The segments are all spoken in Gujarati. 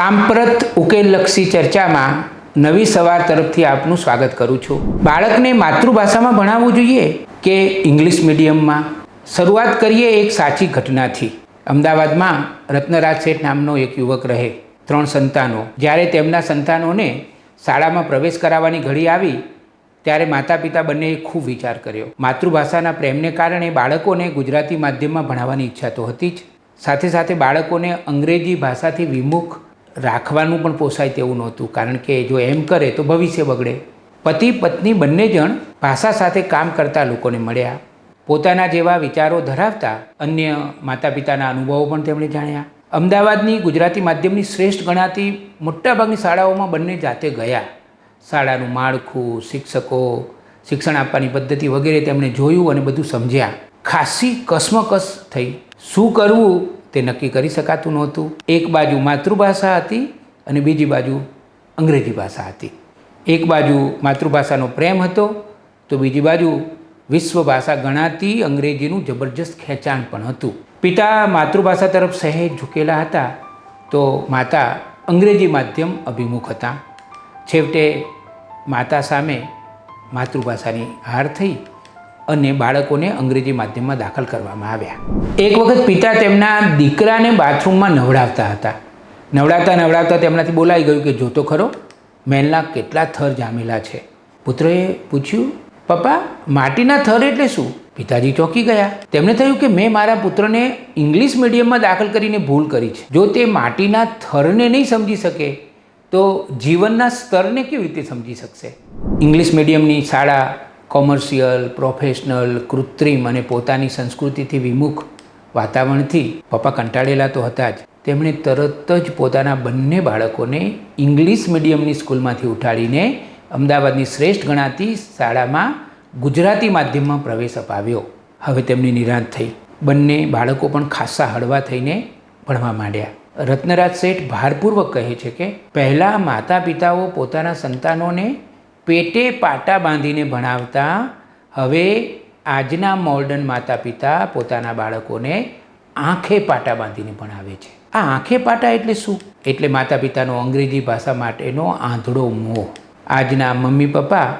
સાંપ્રત ઉકેલલક્ષી ચર્ચામાં નવી સવાર તરફથી આપનું સ્વાગત કરું છું. બાળકને માતૃભાષામાં ભણાવવું જોઈએ કે ઇંગ્લિશ મીડિયમમાં? શરૂઆત કરીએ એક સાચી ઘટનાથી. અમદાવાદમાં રત્નરાજ શેઠ નામનો એક યુવક રહે, ત્રણ સંતાનો. જ્યારે તેમના સંતાનોને શાળામાં પ્રવેશ કરાવવાની ઘડી આવી, ત્યારે માતા પિતા બંનેએ ખૂબ વિચાર કર્યો. માતૃભાષાના પ્રેમને કારણે બાળકોને ગુજરાતી માધ્યમમાં ભણાવવાની ઈચ્છા તો હતી જ. સાથે સાથે બાળકોને અંગ્રેજી ભાષાથી વિમુખ રાખવાનું પણ પોસાય તેવું નહોતું. કારણ કે જો એમ કરે તો ભવિષ્ય બગડે. પતિ, પત્ની બંને જણ ભાષા સાથે કામ કરતા લોકોને મળ્યા. પોતાના જેવા વિચારો ધરાવતા અન્ય માતા પિતાના અનુભવો પણ તેમણે જાણ્યા. અમદાવાદની ગુજરાતી માધ્યમની શ્રેષ્ઠ ગણાતી મોટાભાગની શાળાઓમાં બંને જાતે ગયા. શાળાનું માળખું, શિક્ષકો, શિક્ષણ આપવાની પદ્ધતિ વગેરે તેમણે જોયું અને બધું સમજ્યા. ખાસી કસમકસ થઈ. શું કરવું? તે નક્કી કરી શકાતું નહોતું. એક બાજુ માતૃભાષા હતી અને બીજી બાજુ અંગ્રેજી ભાષા હતી. એક બાજુ માતૃભાષાનો પ્રેમ હતો, તો બીજી બાજુ વિશ્વ ભાષા ગણાતી અંગ્રેજીનું જબરજસ્ત ખેંચાણ પણ હતું. પિતા માતૃભાષા તરફ સહેજ ઝૂકેલા હતા, તો માતા અંગ્રેજી માધ્યમ અભિમુખ હતા. છેવટે માતા સામે માતૃભાષાની હાર થઈ અને બાળકોને અંગ્રેજી માધ્યમમાં દાખલ કરવામાં આવ્યા. એક વખત પિતા તેમના દીકરાને બાથરૂમમાં નવડાવતા હતા. નવડાવતા નવડાવતા તેમનાથી બોલાઈ ગયું કે, જોતો ખરો મેલના કેટલા થર જામેલા છે. પુત્રએ પૂછ્યું, પપ્પા, માટીના થર એટલે શું? પિતાજી ચોંકી ગયા. તેમણે થયું કે, મેં મારા પુત્રને ઇંગ્લિશ મીડિયમમાં દાખલ કરીને ભૂલ કરી છે. જો તે માટીના થરને નહીં સમજી શકે, તો જીવનના સ્તરને કેવી રીતે સમજી શકશે? ઇંગ્લિશ મીડિયમની શાળા કોમર્શિયલ પ્રોફેશનલ કૃત્રિમ અને પોતાની સંસ્કૃતિથી વિમુખ વાતાવરણથી પપ્પા કંટાળેલા તો હતા જ. તેમણે તરત જ પોતાના બંને બાળકોને ઇંગ્લિશ મીડિયમની સ્કૂલમાંથી ઉઠાડીને અમદાવાદની શ્રેષ્ઠ ગણાતી શાળામાં ગુજરાતી માધ્યમમાં પ્રવેશ અપાવ્યો. હવે તેમની નિરાંત થઈ. બંને બાળકો પણ ખાસ્સા હળવા થઈને ભણવા માંડ્યા. રત્નરાજ શેઠ ભારપૂર્વક કહે છે કે પહેલાં માતા પિતાઓ પોતાના સંતાનોને પેટે પાટા બાંધીને ભણાવતા હવે આજના મોર્ડન માતા પિતા પોતાના બાળકોને આંખે પાટા બાંધીને ભણાવે છે. આ આંખે પાટા એટલે શું? એટલે માતા પિતાનો અંગ્રેજી ભાષા માટેનો આંધળો મોહ આજના મમ્મી પપ્પા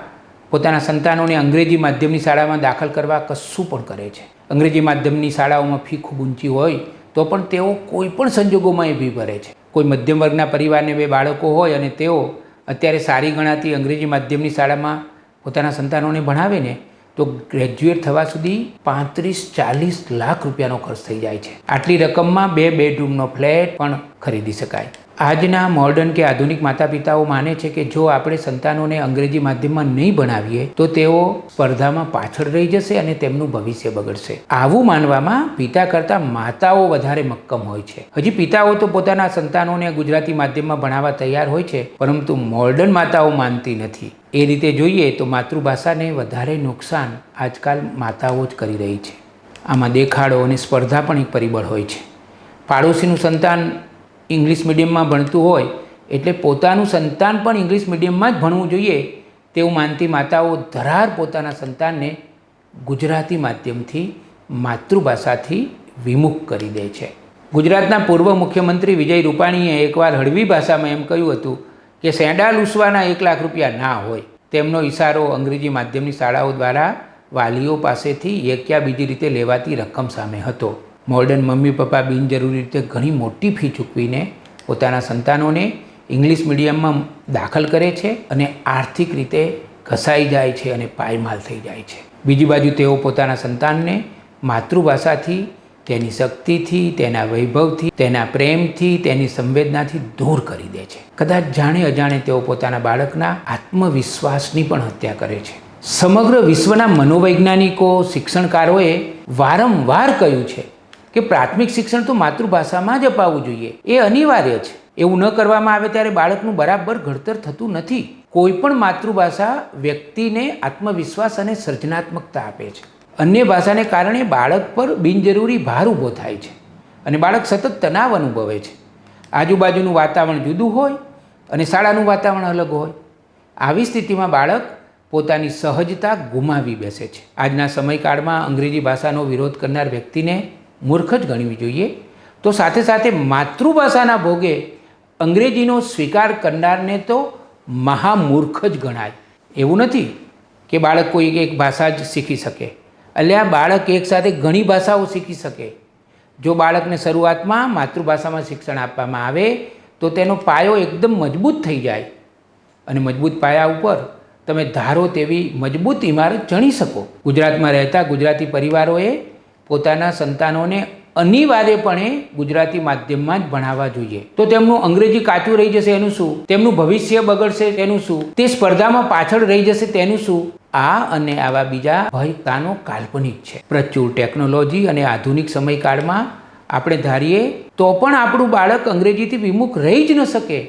પોતાના સંતાનોને અંગ્રેજી માધ્યમની શાળામાં દાખલ કરવા કશું પણ કરે છે. અંગ્રેજી માધ્યમની શાળાઓમાં ફી ખૂબ ઊંચી હોય તો પણ તેઓ કોઈ પણ સંજોગોમાં એ ભી ભરે છે. કોઈ મધ્યમ વર્ગના પરિવારને બે બાળકો હોય અને તેઓ અત્યારે સારી ગણાતી અંગ્રેજી માધ્યમની શાળામાં પોતાના સંતાનોને ભણાવે ને તો ગ્રેજ્યુએટ થવા સુધી પાંત્રીસ, ચાલીસ લાખ રૂપિયાનો ખર્ચ થઈ જાય છે. આટલી રકમમાં બે બેડરૂમનો ફ્લેટ પણ ખરીદી શકાય. આજના મોડર્ન કે આધુનિક માતા પિતાઓ માને છે કે જો આપણે સંતાનોને અંગ્રેજી માધ્યમમાં નહીં ભણાવીએ, તો તેઓ સ્પર્ધામાં પાછળ રહી જશે અને તેમનું ભવિષ્ય બગડશે. આવું માનવામાં પિતા કરતાં માતાઓ વધારે મક્કમ હોય છે. હજી પિતાઓ તો પોતાના સંતાનોને ગુજરાતી માધ્યમમાં ભણાવવા તૈયાર હોય છે, પરંતુ મોડર્ન માતાઓ માનતી નથી. એ રીતે જોઈએ તો માતૃભાષાને વધારે નુકસાન આજકાલ માતાઓ જ કરી રહી છે. આમાં દેખાડો અને સ્પર્ધા પણ એક પરિબળ હોય છે. પાડોશીનું સંતાન ઇંગ્લિશ મીડિયમમાં ભણતું હોય એટલે પોતાનું સંતાન પણ ઇંગ્લિશ મીડિયમમાં જ ભણવું જોઈએ તેવું માનતી માતાઓ ધરાર પોતાના સંતાનને ગુજરાતી માધ્યમથી, માતૃભાષાથી વિમુખ કરી દે છે. ગુજરાતના પૂર્વ મુખ્યમંત્રી વિજય રૂપાણીએ એકવાર હળવી ભાષામાં એમ કહ્યું હતું કે સેંડા લૂસવાના એક લાખ રૂપિયા ના હોય, તેમનો ઇશારો અંગ્રેજી માધ્યમની શાળાઓ દ્વારા વાલીઓ પાસેથી એક્યા બીજી રીતે લેવાતી રકમ સામે હતો. મોર્ડન મમ્મી પપ્પા બિનજરૂરી રીતે ઘણી મોટી ફી ચૂકવીને પોતાના સંતાનોને ઇંગ્લિશ મીડિયમમાં દાખલ કરે છે અને આર્થિક રીતે ઘસાઈ જાય છે અને પાયમાલ થઈ જાય છે. બીજી બાજુ તેઓ પોતાના સંતાનને માતૃભાષાથી તેની શક્તિથી, તેના વૈભવથી, તેના પ્રેમથી, તેની સંવેદનાથી દૂર કરી દે છે. કદાચ જાણે અજાણે તેઓ પોતાના બાળકના આત્મવિશ્વાસની પણ હત્યા કરે છે. સમગ્ર વિશ્વના મનોવૈજ્ઞાનિકો, શિક્ષણકારોએ વારંવાર કહ્યું છે કે પ્રાથમિક શિક્ષણ તો માતૃભાષામાં જ અપાવવું જોઈએ. એ અનિવાર્ય છે. એવું ન કરવામાં આવે ત્યારે બાળકનું બરાબર ઘડતર થતું નથી. કોઈ પણ માતૃભાષા વ્યક્તિને આત્મવિશ્વાસ અને સર્જનાત્મકતા આપે છે. અન્ય ભાષાને કારણે બાળક પર બિનજરૂરી ભાર ઊભો થાય છે અને બાળક સતત તણાવ અનુભવે છે. આજુબાજુનું વાતાવરણ જુદું હોય અને શાળાનું વાતાવરણ અલગ હોય. આવી સ્થિતિમાં બાળક પોતાની સહજતા ગુમાવી બેસે છે. આજના સમયકાળમાં અંગ્રેજી ભાષાનો વિરોધ કરનાર વ્યક્તિને મૂર્ખ જ ગણવી જોઈએ. તો સાથે સાથે માતૃભાષાના ભોગે અંગ્રેજીનો સ્વીકાર કરનારને તો મહામૂર્ખ જ ગણાય. એવું નથી કે બાળક કોઈ એક ભાષા જ શીખી શકે. એટલે આ બાળક એકસાથે ઘણી ભાષાઓ શીખી શકે. જો બાળકને શરૂઆતમાં માતૃભાષામાં શિક્ષણ આપવામાં આવે, તો તેનો પાયો એકદમ મજબૂત થઈ જાય. અને મજબૂત પાયા ઉપર તમે ધારો તેવી મજબૂત ઇમારત ચણી શકો. ગુજરાતમાં રહેતા ગુજરાતી પરિવારોએ પોતાના સંતાનોને અનિવાર્યપણે ગુજરાતી માધ્યમમાં જ ભણાવવા જોઈએ. તો તેમનું અંગ્રેજી કાચું રહી જશે એનું શું? તેમનું ભવિષ્ય બગડશે તેનું શું? તે સ્પર્ધામાં પાછળ રહી જશે તેનું શું? આ અને આવા બીજા ભયતાનો કાલ્પનિક છે. પ્રચુર ટેકનોલોજી અને આધુનિક સમયકાળમાં આપણે ધારીએ તો પણ આપણું બાળક અંગ્રેજીથી વિમુખ રહી જ ન શકે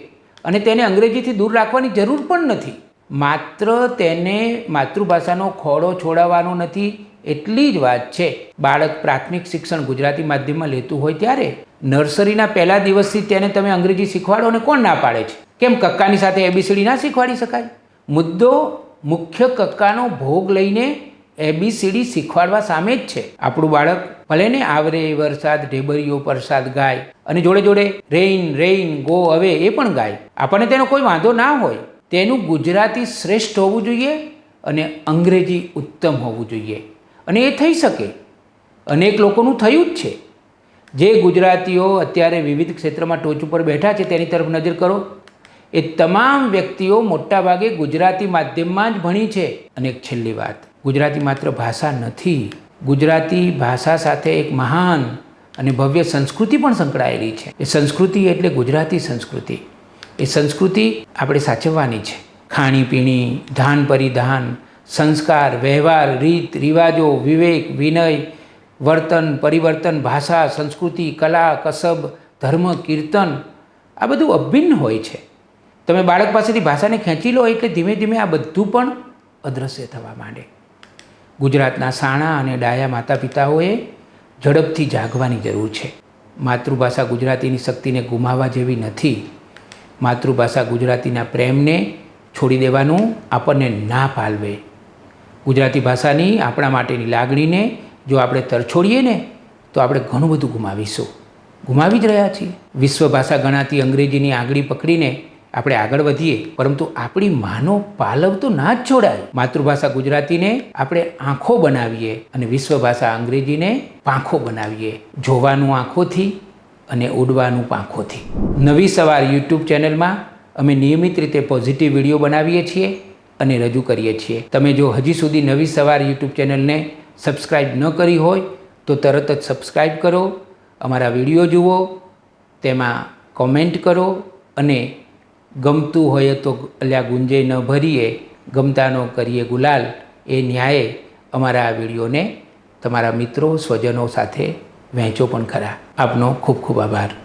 અને તેને અંગ્રેજીથી દૂર રાખવાની જરૂર પણ નથી. માત્ર તેને માતૃભાષાનો ખોળો છોડાવવાનો નથી એટલી જ વાત છે. બાળક પ્રાથમિક શિક્ષણ ગુજરાતી માધ્યમમાં લેતું હોય ત્યારે નર્સરીના પહેલા દિવસથી તેને તમે અંગ્રેજી શીખવાડો અને કોણ ના પાડે છે? કેમ કક્કાની સાથે એબીસીડી ના શીખવાડી શકાય? મુદ્દો મુખ્ય કક્કાનો ભોગ લઈને એબીસીડી શીખવાડવા સામે જ છે. આપણું બાળક ભલે ને આવરે વરસાદ, ઢેબરીઓ, પરસાદ ગાય અને જોડે જોડે રેઇન રેઇન ગો હવે એ પણ ગાય. આપણને તેનો કોઈ વાંધો ના હોય. તેનું ગુજરાતી શ્રેષ્ઠ હોવું જોઈએ અને અંગ્રેજી ઉત્તમ હોવું જોઈએ. અને એ થઈ શકે. અનેક લોકોનું થયું જ છે. જે ગુજરાતીઓ અત્યારે વિવિધ ક્ષેત્રમાં ટોચ ઉપર બેઠા છે, તેની તરફ નજર કરો. એ તમામ વ્યક્તિઓ મોટાભાગે ગુજરાતી માધ્યમમાં જ ભણી છે. અને એક છેલ્લી વાત, ગુજરાતી માત્ર ભાષા નથી. ગુજરાતી ભાષા સાથે એક મહાન અને ભવ્ય સંસ્કૃતિ પણ સંકળાયેલી છે. એ સંસ્કૃતિ એટલે ગુજરાતી સંસ્કૃતિ. એ સંસ્કૃતિ આપણે સાચવવાની છે. ખાણીપીણી ધાન પરિધાન સંસ્કાર, વ્યવહાર, રીત, રિવાજો, વિવેક, વિનય, વર્તન, પરિવર્તન, ભાષા, સંસ્કૃતિ, કલા, કસબ, ધર્મ, કીર્તન, આ બધું અભિન્ન હોય છે. તમે બાળક પાસેથી ભાષાને ખેંચી લો એટલે ધીમે ધીમે આ બધું પણ અદૃશ્ય થવા માંડે. ગુજરાતના સાણા અને ડાયા માતા પિતાઓએ ઝડપથી જાગવાની જરૂર છે. માતૃભાષા ગુજરાતીની શક્તિને ગુમાવવા જેવી નથી. માતૃભાષા ગુજરાતીના પ્રેમને છોડી દેવાનું આપણને ના પાલવે ગુજરાતી ભાષાની આપણા માટેની લાગણીને જો આપણે તરછોડીએ ને, તો આપણે ઘણું બધું ગુમાવીશું. ગુમાવી જ રહ્યા છીએ. વિશ્વ ભાષા ગણાતી અંગ્રેજીની આંગળી પકડીને આપણે આગળ વધીએ, પરંતુ આપણી માનો પાલવ તો ના જ છોડાય. માતૃભાષા ગુજરાતીને આપણે આંખો બનાવીએ અને વિશ્વ ભાષા અંગ્રેજીને પાંખો બનાવીએ. જોવાનું આંખોથી અને ઉડવાનું પાંખોથી. નવી સવાર યુટ્યુબ ચેનલમાં અમે નિયમિત રીતે પોઝિટિવ વીડિયો બનાવીએ છીએ. અને રજૂ કરીએ છીએ. તમે જો હજી સુધી નવી સવાર યુટ્યુબ ચેનલને સબસ્ક્રાઈબ ન કરી હોય, તો તરત જ સબસ્ક્રાઈબ કરો, અમારા વીડિયો જુઓ, તેમાં કોમેન્ટ કરો અને ગમતું હોય તો અલ્યા ગુંજે ન ભરીએ, ગમતાનો કરીએ ગુલાલ, એ ન્યાયે અમારા આ વિડીયોને તમારા મિત્રો, સ્વજનો સાથે વહેંચો પણ ખરા. આપનો ખૂબ ખૂબ આભાર.